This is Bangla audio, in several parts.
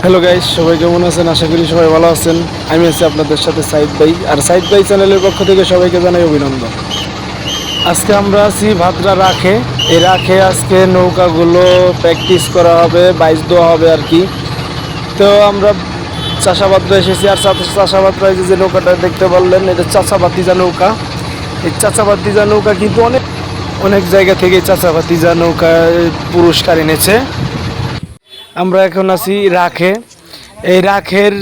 হ্যালো গাইস সবাই কেমন আছেন? আশা করি সবাই ভালো আছেন। আমি আছি আপনাদের সাথে সাইদ ভাই। আর সাইদ ভাই চ্যানেলের পক্ষ থেকে সবাইকে জানাই অভিনন্দন। আজকে আমরা আছি ভাদ্রা রাখে। এই রাখে আজকে নৌকাগুলো প্র্যাকটিস করা হবে বাইচ দেওয়া হবে আর কি। তো আমরা চাষাবাদ্রা এসেছি, আর চাষ- চাষাবাদ্রায় যে যে নৌকাটা দেখতে পারলেন, এটা চাষাবাতিজা নৌকা। এই চাষাবাতিজা নৌকা কিন্তু অনেক অনেক জায়গা থেকে চাষাবাতিজা নৌকা পুরস্কার এনেছে। আমরা এখন আছি রাখে। এই রাখের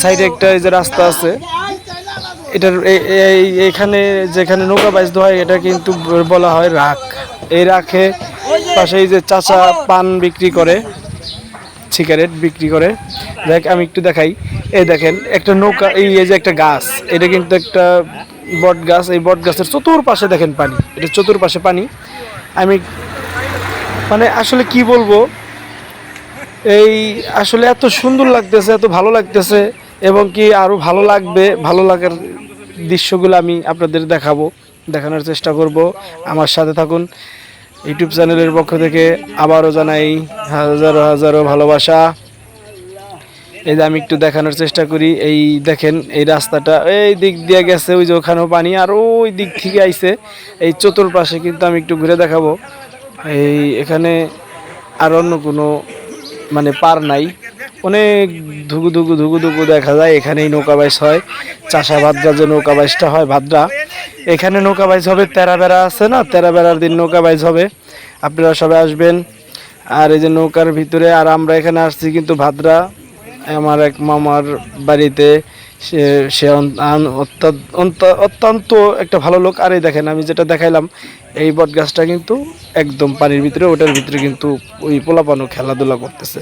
সাইডে একটা এই যে রাস্তা আছে, এটার এখানে যেখানে নৌকা বাইজ হয়, এটা কিন্তু বলা হয় রাখ। এই রাখে পাশেই যে চাচা পান বিক্রি করে, সিগারেট বিক্রি করে। দেখ, আমি একটু দেখাই। এই দেখেন, একটা নৌকা, এই এই যে একটা গাছ, এটা কিন্তু একটা বট গাছ। এই বট গাছের চতুর্পাশে দেখেন পানি, এটা চতুর্পাশে পানি। আমি মানে আসলে কি বলব এই আসলে এত সুন্দর লাগতেছে, এত ভালো লাগতেছে এবং কি আরও ভালো লাগবে, ভালো লাগার দৃশ্যগুলো আমি আপনাদের দেখাবো, দেখানোর চেষ্টা করব। আমার সাথে থাকুন ইউটিউব চ্যানেলের পক্ষ থেকে আবারও জানাই হাজারো হাজারো ভালোবাসা। এই যে আমি একটু দেখানোর চেষ্টা করি, এই দেখেন, এই রাস্তাটা, এই দিক দিয়ে গেছে, ওই যে ওখানেও পানি, আর ওই দিক থেকে আইছে। এই চতুর্পাশে কিন্তু আমি একটু ঘুরে দেখাবো। এই এখানে আর অন্য কোনো মানে পার নাই। অনেক ধুকু ধুকু ধুকু ধুকু দেখা যায়, এখানেই নৌকা বাইস হয়। চাষা ভাদ্রা যে নৌকা বাইসটা হয়, ভাদ্রা। এখানে নৌকা বাইস হবে, তেরা বেড়া আছে না? তেরা বেড়ার দিন নৌকা বাইস হবে। আপনারা সবাই আসবেন। আর এই যে নৌকার ভিতরে, আর আমরা এখানে আসছি কিন্তু ভাদ্রা, আমার এক মামার বাড়িতে। সে সে অত্যন্ত একটা ভালো লোক। আর দেখেন, আমি যেটা দেখাইলাম, এই বট গাছটা কিন্তু একদম পানির ভিতরে, ওটার ভিতরে কিন্তু ওই পোলাপানো খেলাধুলা করতেছে।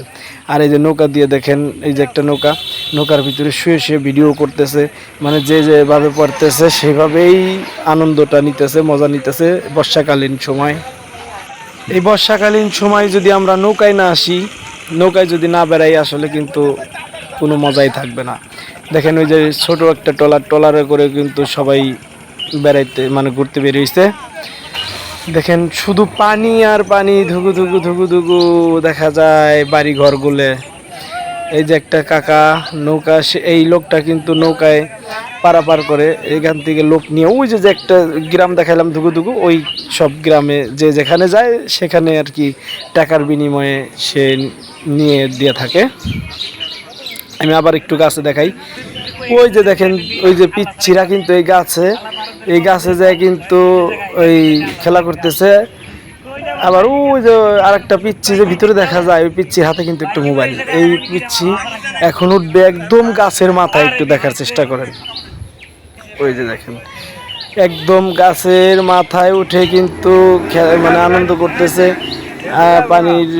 আর এই যে নৌকা দিয়ে দেখেন, এই যে একটা নৌকা, নৌকার ভিতরে শুয়ে শুয়ে ভিডিও করতেছে। মানে যে যেভাবে পড়তেছে, সেভাবেই আনন্দটা নিতেছে, মজা নিতেছে বর্ষাকালীন সময়। এই বর্ষাকালীন সময় যদি আমরা নৌকায় না আসি, নৌকায় যদি না বেড়াই, আসলে কিন্তু কোনো মজাই থাকবে না। দেখেন ওই যে ছোট একটা টলার টলারে করে কিন্তু সবাই বেড়াইতে মানে ঘুরতে বেরিয়েছে দেখেন শুধু পানি আর পানি, ধুকু ধুকু ধুকু ধুকু দেখা যায় বাড়ি ঘরগুলো এই যে একটা কাকা নৌকা এই লোকটা কিন্তু নৌকায় পারাপার করে। এখান থেকে লোক নিয়ে ওই যে যে একটা গ্রাম দেখালাম ধুকু ধুকু, ওই সব গ্রামে যে যেখানে যায় সেখানে আর কি টাকার বিনিময়ে সে নিয়ে দিয়ে থাকে। আমি আবার একটু গাছে দেখাই। ওই যে দেখেন, ওই যে পিচ্ছিরা কিন্তু এই গাছে এই গাছে যায় কিন্তু ওই খেলা করতেছে। আবার ওই যে আরেকটা পিচ্ছি যে ভিতরে দেখা যায়, ওই পিচ্ছির হাতে কিন্তু একটু মোবাইল। এই পিচ্ছি এখন উঠবে একদম গাছের মাথায় একটু দেখার চেষ্টা করেন। ওই যে দেখেন, একদম গাছের মাথায় উঠে কিন্তু মানে আনন্দ করতেছে। পানির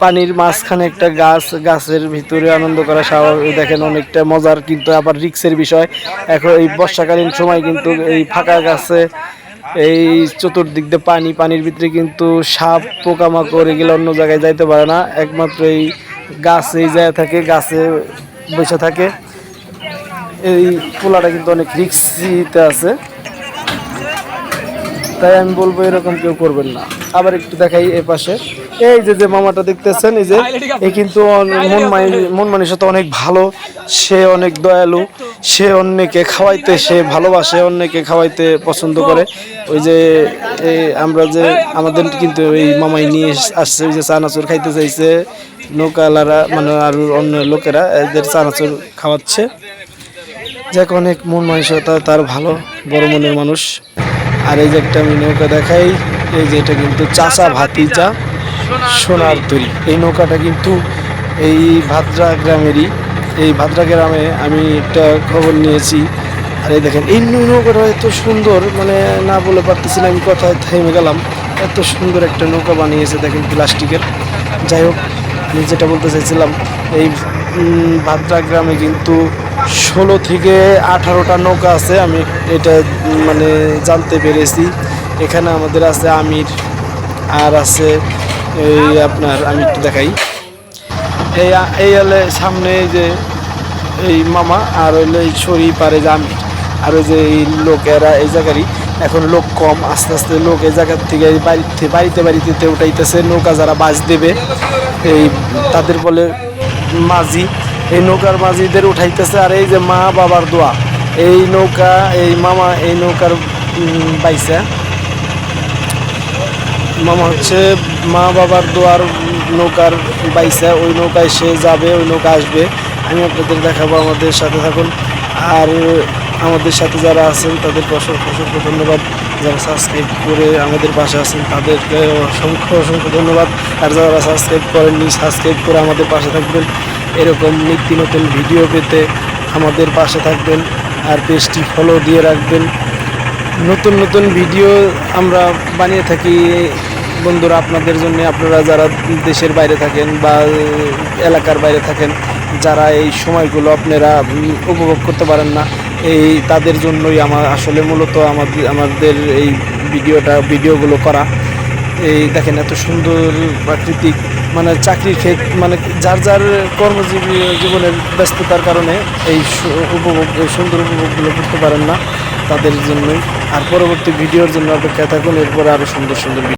পানির মাঝখানে একটা গাছ, গাছের ভিতরে আনন্দ করা স্বাভাবিক। দেখেন অনেকটা মজার কিন্তু আবার রিক্সের বিষয়। এখন এই বর্ষাকালীন সময় কিন্তু এই ফাঁকা গাছে এই চতুর্দিক দিয়ে পানি, পানির ভিতরে কিন্তু সাপ পোকামাকড় এগুলো অন্য জায়গায় যাইতে পারে না। একমাত্র এই গাছেই যায় থাকে, গাছে বসে থাকে। এই পোলাটা কিন্তু অনেক রিক্সিতে আছে। তাই আমি বলব এরকম কেউ করবেন না। আবার একটু দেখাই এ পাশে। এই যে যে মামাটা দেখতেছেন, এই যে, এ কিন্তু মন মানি- মন মানসিকতা অনেক ভালো। সে অনেক দয়ালু। সে অন্যকে খাওয়াইতে, সে ভালোবাসে, অন্যকে খাওয়াইতে পছন্দ করে। ওই যে আমরা যে, আমাদের কিন্তু এই মামাই নিয়ে আসছে, ওই যে চানাচুর খাইতে চাইছে। নৌকালারা মানে আর অন্য লোকেরা, এদের চানাচুর খাওয়াচ্ছে। যাক, অনেক মন মানসিকতা, তার ভালো, বড় মনের মানুষ। আর এই যে একটা আমি নৌকা দেখাই এই যে এটা কিন্তু চাচা ভাতিজা সোনার তৈরি। এই নৌকাটা কিন্তু এই ভাদ্রা গ্রামেরই। এই ভাদ্রা গ্রামে আমি একটা খবর নিয়েছি। আর এই দেখেন এই নৌকাটা এত সুন্দর মানে না বলে পারতেছি না আমি কথায় থেমে গেলাম। এত সুন্দর একটা নৌকা বানিয়েছে দেখেন প্লাস্টিকের। যাই হোক আমি যেটা বলতে চাইছিলাম এই ভাদ্রা গ্রামে কিন্তু ষোলো থেকে আঠারোটা নৌকা আছে, আমি এটা মানে জানতে পেরেছি। এখানে আমাদের আছে আমির, আর আছে এই আপনার, আমি একটু দেখাই। এই এই হলে সামনে যে এই মামা, আর হইল এই ছড়ি পারে যে আমির। আর ওই যে এই লোকেরা, এই জায়গারই, এখন লোক কম, আস্তে আস্তে লোক এই জায়গার থেকে বাড়িতে বাড়িতে বাড়িতে উঠাইতেছে, নৌকা যারা বাস দেবে, এই তাদের বলে মাঝি। এই নৌকার মাঝিদের উঠাইতেছে, আর এই যে মা বাবার দোয়া, এই নৌকা, এই মামা এই নৌকার বাইসা মামা হচ্ছে মা বাবার দোয়ার নৌকার বাইসা ওই নৌকায় সে যাবে, ওই নৌকা আসবে। আমি আপনাদের দেখাবো, আমাদের সাথে থাকুন। আর আমাদের সাথে যারা আছেন, তাদেরকে অসংখ্য অসংখ্য ধন্যবাদ। যারা সাবস্ক্রাইব করে আমাদের পাশে আছেন, তাদেরকে অসংখ্য অসংখ্য ধন্যবাদ। আর যারা সাবস্ক্রাইব করেননি সাবস্ক্রাইব করে আমাদের পাশে থাকবেন। এরকম নিত্য নতুন ভিডিও পেতে আমাদের পাশে থাকবেন আর পেজটি ফলো দিয়ে রাখবেন। নতুন নতুন ভিডিও আমরা বানিয়ে থাকি। বন্ধুরা, আপনাদের জন্য আপনারা যারা দেশের বাইরে থাকেন বা এলাকার বাইরে থাকেন, যারা এই সময়গুলো আপনারা উপভোগ করতে পারেন না, এই তাদের জন্যই আমার আসলে মূলত আমাদের আমাদের এই ভিডিওটা ভিডিওগুলো করা। এই দেখেন, এত সুন্দর প্রাকৃতিক মানে চাকরির ক্ষেত মানে যার যার কর্মজীবী জীবনের ব্যস্ততার কারণে এই উপভোগ, এই সুন্দর উপভোগগুলো করতে পারেন না তাদের জন্যই। আর পরবর্তী ভিডিওর জন্য অপেক্ষায় থাকুন, এরপরে আরও সুন্দর সুন্দর